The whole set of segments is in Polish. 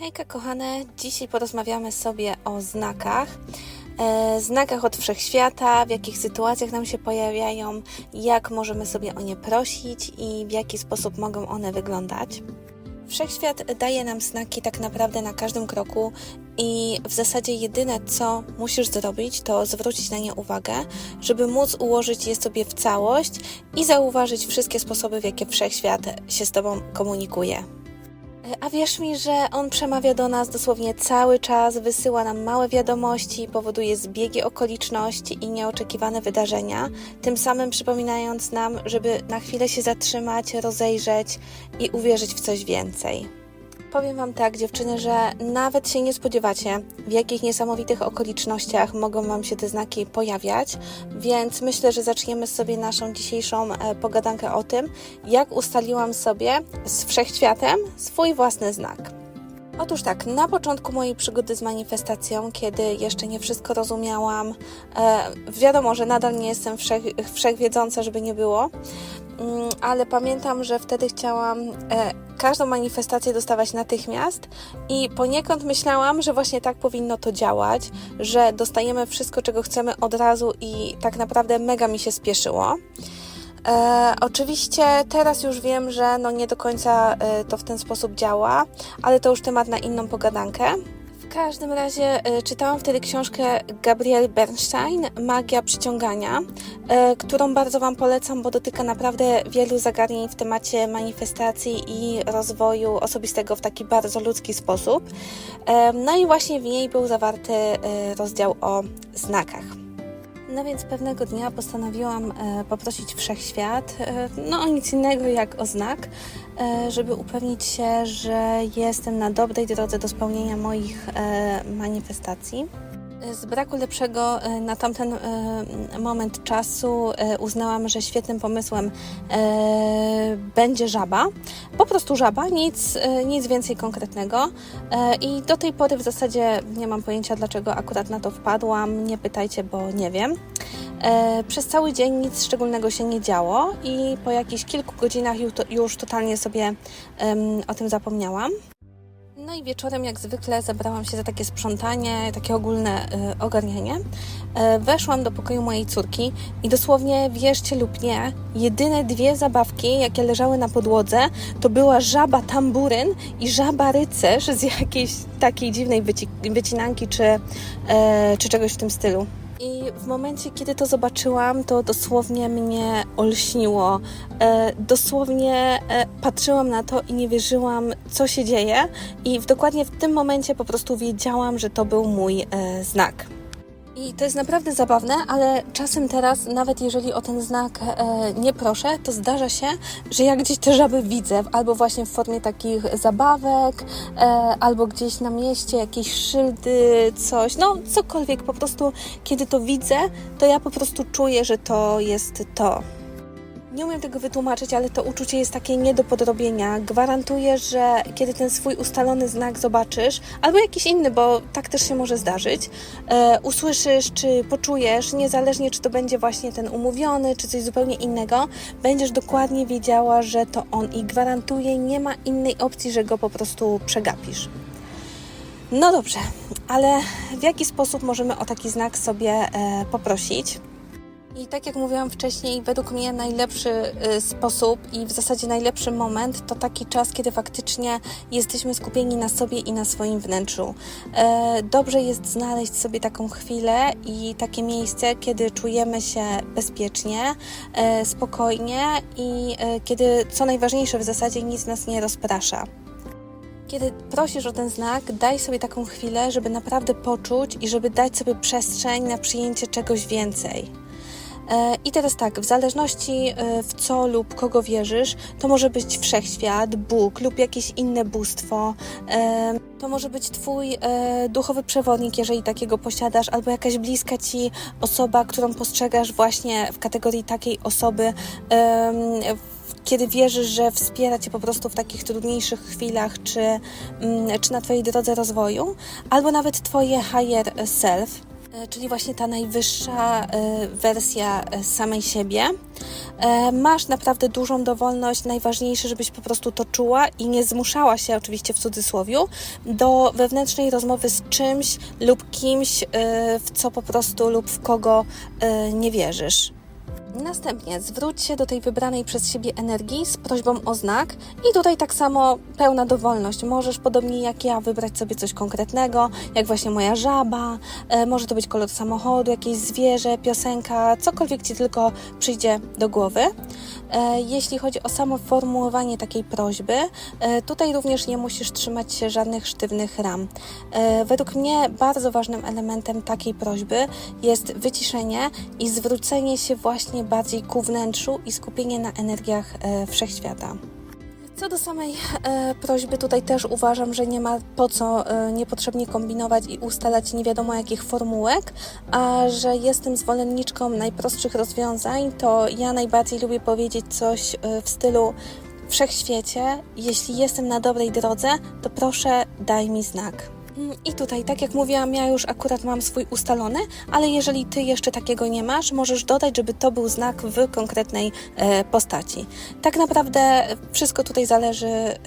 Hejka kochane, dzisiaj porozmawiamy sobie o znakach. E, znakach od wszechświata, w jakich sytuacjach nam się pojawiają, jak możemy sobie o nie prosić i w jaki sposób mogą one wyglądać. Wszechświat daje nam znaki tak naprawdę na każdym kroku i w zasadzie jedyne co musisz zrobić, to zwrócić na nie uwagę, żeby móc ułożyć je sobie w całość i zauważyć wszystkie sposoby, w jakie wszechświat się z Tobą komunikuje. A wierz mi, że on przemawia do nas dosłownie cały czas, wysyła nam małe wiadomości, powoduje zbiegi okoliczności i nieoczekiwane wydarzenia, tym samym przypominając nam, żeby na chwilę się zatrzymać, rozejrzeć i uwierzyć w coś więcej. Powiem Wam tak, dziewczyny, że nawet się nie spodziewacie, w jakich niesamowitych okolicznościach mogą Wam się te znaki pojawiać, więc myślę, że zaczniemy sobie naszą dzisiejszą e, pogadankę o tym, jak ustaliłam sobie z wszechświatem swój własny znak. Otóż tak, na początku mojej przygody z manifestacją, kiedy jeszcze nie wszystko rozumiałam, e, wiadomo, że nadal nie jestem wszech, wszechwiedząca, żeby nie było, ale pamiętam, że wtedy chciałam e, każdą manifestację dostawać natychmiast i poniekąd myślałam, że właśnie tak powinno to działać, że dostajemy wszystko, czego chcemy od razu i tak naprawdę mega mi się spieszyło. E, oczywiście teraz już wiem, że no nie do końca e, to w ten sposób działa, ale to już temat na inną pogadankę. W każdym razie e, czytałam wtedy książkę Gabrielle Bernstein, Magia przyciągania, e, którą bardzo Wam polecam, bo dotyka naprawdę wielu zagadnień w temacie manifestacji i rozwoju osobistego w taki bardzo ludzki sposób. E, no i właśnie w niej był zawarty rozdział o znakach. No więc pewnego dnia postanowiłam e, poprosić wszechświat, e, no o nic innego jak o znak, e, żeby upewnić się, że jestem na dobrej drodze do spełnienia moich manifestacji. Z braku lepszego e, na tamten e, moment czasu e, uznałam, że świetnym pomysłem będzie żaba. Po prostu żaba, nic, nic więcej konkretnego. I do tej pory w zasadzie nie mam pojęcia, dlaczego akurat na to wpadłam. Nie pytajcie, bo nie wiem. Przez cały dzień nic szczególnego się nie działo i po jakichś kilku godzinach już totalnie sobie o tym zapomniałam. No i wieczorem, jak zwykle, zabrałam się za takie sprzątanie, takie ogólne y, ogarnianie. E, weszłam do pokoju mojej córki i dosłownie, wierzcie lub nie, jedyne dwie zabawki, jakie leżały na podłodze, to była żaba tamburyn i żaba rycerz z jakiejś takiej dziwnej wyci- wycinanki czy, e, czy czegoś w tym stylu. I w momencie, kiedy to zobaczyłam, to dosłownie mnie olśniło. E, dosłownie e, patrzyłam na to i nie wierzyłam, co się dzieje. I w, dokładnie w tym momencie po prostu wiedziałam, że to był mój e, znak. I to jest naprawdę zabawne, ale czasem teraz, nawet jeżeli o ten znak e, nie proszę, to zdarza się, że ja gdzieś te żaby widzę, albo właśnie w formie takich zabawek, e, albo gdzieś na mieście jakieś szyldy, coś, no cokolwiek, po prostu kiedy to widzę, to ja po prostu czuję, że to jest to. Nie umiem tego wytłumaczyć, ale to uczucie jest takie nie do podrobienia. Gwarantuję, że kiedy ten swój ustalony znak zobaczysz, albo jakiś inny, bo tak też się może zdarzyć, e, usłyszysz czy poczujesz, niezależnie czy to będzie właśnie ten umówiony, czy coś zupełnie innego, będziesz dokładnie wiedziała, że to on i gwarantuję, nie ma innej opcji, że go po prostu przegapisz. No dobrze, ale w jaki sposób możemy o taki znak sobie e, poprosić? I tak jak mówiłam wcześniej, według mnie najlepszy y, sposób i w zasadzie najlepszy moment to taki czas, kiedy faktycznie jesteśmy skupieni na sobie i na swoim wnętrzu. E, Dobrze jest znaleźć sobie taką chwilę i takie miejsce, kiedy czujemy się bezpiecznie, e, spokojnie i e, kiedy, co najważniejsze, w zasadzie nic nas nie rozprasza. Kiedy prosisz o ten znak, daj sobie taką chwilę, żeby naprawdę poczuć i żeby dać sobie przestrzeń na przyjęcie czegoś więcej. E, I teraz tak, w zależności e, w co lub kogo wierzysz, to może być wszechświat, Bóg lub jakieś inne bóstwo. E, To może być Twój duchowy przewodnik, jeżeli takiego posiadasz, albo jakaś bliska Ci osoba, którą postrzegasz właśnie w kategorii takiej osoby. kiedy wierzysz, że wspiera Cię po prostu w takich trudniejszych chwilach, czy, mm, czy na Twojej drodze rozwoju, albo nawet Twoje higher self, czyli właśnie ta najwyższa e, wersja e, samej siebie. E, Masz naprawdę dużą dowolność. Najważniejsze, żebyś po prostu to czuła i nie zmuszała się, oczywiście w cudzysłowiu, do wewnętrznej rozmowy z czymś lub kimś, e, w co po prostu lub w kogo e, nie wierzysz. Następnie zwróć się do tej wybranej przez siebie energii z prośbą o znak i tutaj tak samo pełna dowolność. Możesz podobnie jak ja wybrać sobie coś konkretnego, jak właśnie moja żaba, e, może to być kolor samochodu, jakieś zwierzę, piosenka, cokolwiek Ci tylko przyjdzie do głowy. E, Jeśli chodzi o samo formułowanie takiej prośby, e, tutaj również nie musisz trzymać się żadnych sztywnych ram. E, Według mnie bardzo ważnym elementem takiej prośby jest wyciszenie i zwrócenie się właśnie bardziej ku wnętrzu i skupienie na energiach e, wszechświata. Co do samej e, prośby, tutaj też uważam, że nie ma po co e, niepotrzebnie kombinować i ustalać nie wiadomo jakich formułek, a że jestem zwolenniczką najprostszych rozwiązań, to ja najbardziej lubię powiedzieć coś e, w stylu Wszechświecie, jeśli jestem na dobrej drodze, to proszę daj mi znak. Mm, I tutaj, tak jak mówiłam, ja już akurat mam swój ustalony, ale jeżeli ty jeszcze takiego nie masz, możesz dodać, żeby to był znak w konkretnej e, postaci. Tak naprawdę wszystko tutaj zależy e,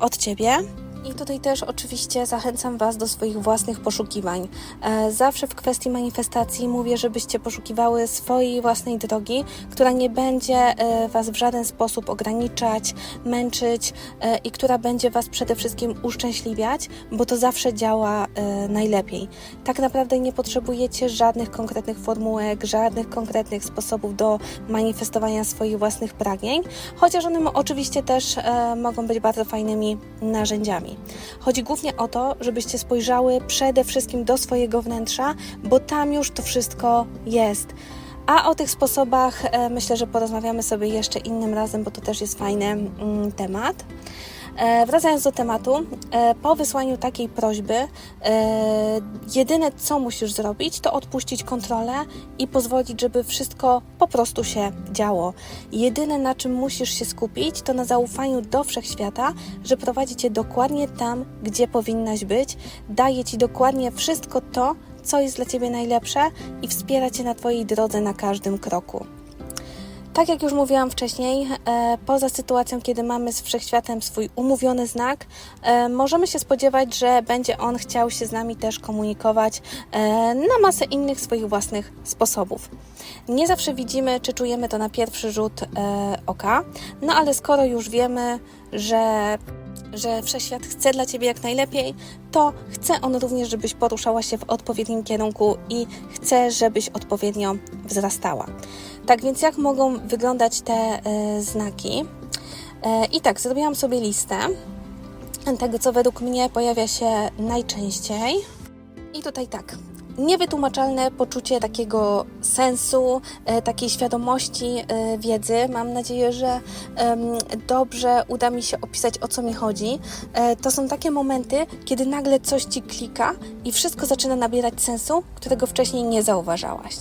od ciebie. I tutaj też oczywiście zachęcam Was do swoich własnych poszukiwań. E, Zawsze w kwestii manifestacji mówię, żebyście poszukiwały swojej własnej drogi, która nie będzie e, Was w żaden sposób ograniczać, męczyć e, i która będzie Was przede wszystkim uszczęśliwiać, bo to zawsze działa najlepiej. Tak naprawdę nie potrzebujecie żadnych konkretnych formułek, żadnych konkretnych sposobów do manifestowania swoich własnych pragnień, chociaż one oczywiście też mogą być bardzo fajnymi narzędziami. Chodzi głównie o to, żebyście spojrzały przede wszystkim do swojego wnętrza, bo tam już to wszystko jest. A o tych sposobach e, myślę, że porozmawiamy sobie jeszcze innym razem, bo to też jest fajny mm, temat. E, wracając do tematu, e, po wysłaniu takiej prośby, e, jedyne co musisz zrobić, to odpuścić kontrolę i pozwolić, żeby wszystko po prostu się działo. Jedyne na czym musisz się skupić, to na zaufaniu do wszechświata, że prowadzi cię dokładnie tam, gdzie powinnaś być, daje ci dokładnie wszystko to, co jest dla ciebie najlepsze i wspiera cię na twojej drodze na każdym kroku. Tak jak już mówiłam wcześniej, e, poza sytuacją, kiedy mamy z wszechświatem swój umówiony znak, e, możemy się spodziewać, że będzie on chciał się z nami też komunikować e, na masę innych swoich własnych sposobów. Nie zawsze widzimy, czy czujemy to na pierwszy rzut oka, no ale skoro już wiemy, że że wszechświat chce dla ciebie jak najlepiej, to chce on również, żebyś poruszała się w odpowiednim kierunku i chce, żebyś odpowiednio wzrastała. Tak więc, jak mogą wyglądać te e, znaki? E, I tak, zrobiłam sobie listę tego, co według mnie pojawia się najczęściej. I tutaj tak. Niewytłumaczalne poczucie takiego sensu, e, takiej świadomości wiedzy. Mam nadzieję, że dobrze uda mi się opisać, o co mi chodzi. To są takie momenty, kiedy nagle coś ci klika i wszystko zaczyna nabierać sensu, którego wcześniej nie zauważałaś.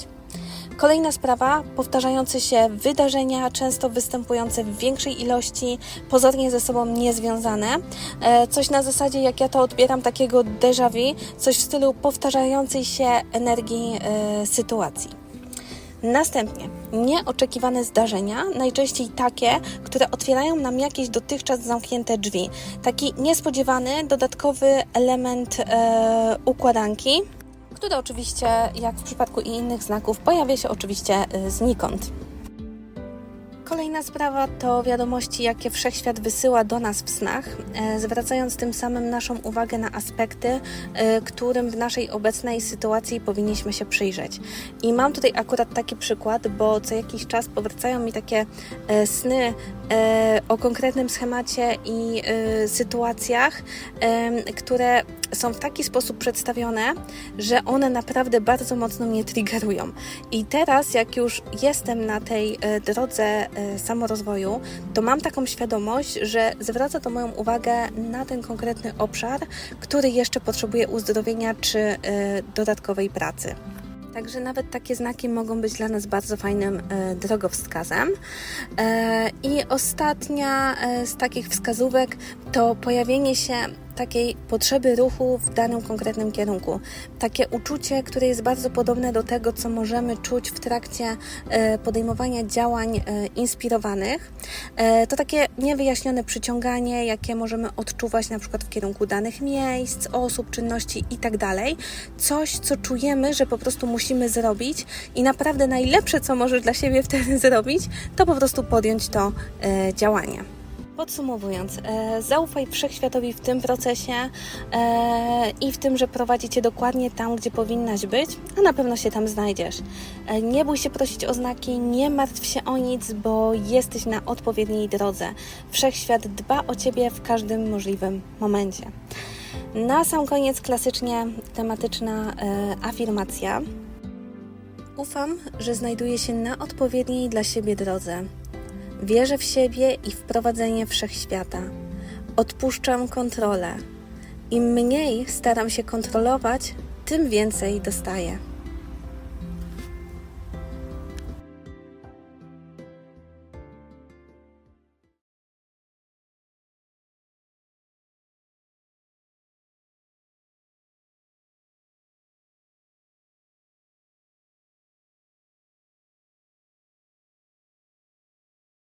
Kolejna sprawa, powtarzające się wydarzenia, często występujące w większej ilości, pozornie ze sobą niezwiązane. E, Coś na zasadzie, jak ja to odbieram, takiego déjà vu, coś w stylu powtarzającej się energii e, sytuacji. Następnie nieoczekiwane zdarzenia, najczęściej takie, które otwierają nam jakieś dotychczas zamknięte drzwi. Taki niespodziewany, dodatkowy element e, układanki, który oczywiście, jak w przypadku i innych znaków, pojawia się oczywiście y, znikąd. Kolejna sprawa to wiadomości, jakie wszechświat wysyła do nas w snach, e, zwracając tym samym naszą uwagę na aspekty, e, którym w naszej obecnej sytuacji powinniśmy się przyjrzeć. I mam tutaj akurat taki przykład, bo co jakiś czas powracają mi takie e, sny o konkretnym schemacie i sytuacjach, które są w taki sposób przedstawione, że one naprawdę bardzo mocno mnie triggerują. I teraz, jak już jestem na tej drodze samorozwoju, to mam taką świadomość, że zwraca to moją uwagę na ten konkretny obszar, który jeszcze potrzebuje uzdrowienia czy e, dodatkowej pracy. Także nawet takie znaki mogą być dla nas bardzo fajnym e, drogowskazem. E, I ostatnia e, z takich wskazówek to pojawienie się takiej potrzeby ruchu w danym konkretnym kierunku. Takie uczucie, które jest bardzo podobne do tego, co możemy czuć w trakcie e, podejmowania działań e, inspirowanych. E, To takie niewyjaśnione przyciąganie, jakie możemy odczuwać na przykład w kierunku danych miejsc, osób, czynności itd. Coś, co czujemy, że po prostu musimy zrobić i naprawdę najlepsze, co możesz dla siebie wtedy zrobić, to po prostu podjąć to działanie. Podsumowując, e, zaufaj wszechświatowi w tym procesie e, i w tym, że prowadzi cię dokładnie tam, gdzie powinnaś być, a na pewno się tam znajdziesz. E, nie bój się prosić o znaki, nie martw się o nic, bo jesteś na odpowiedniej drodze. Wszechświat dba o ciebie w każdym możliwym momencie. Na sam koniec klasycznie tematyczna afirmacja. Ufam, że znajduję się na odpowiedniej dla siebie drodze. Wierzę w siebie i w prowadzenie wszechświata. Odpuszczam kontrolę. Im mniej staram się kontrolować, tym więcej dostaję.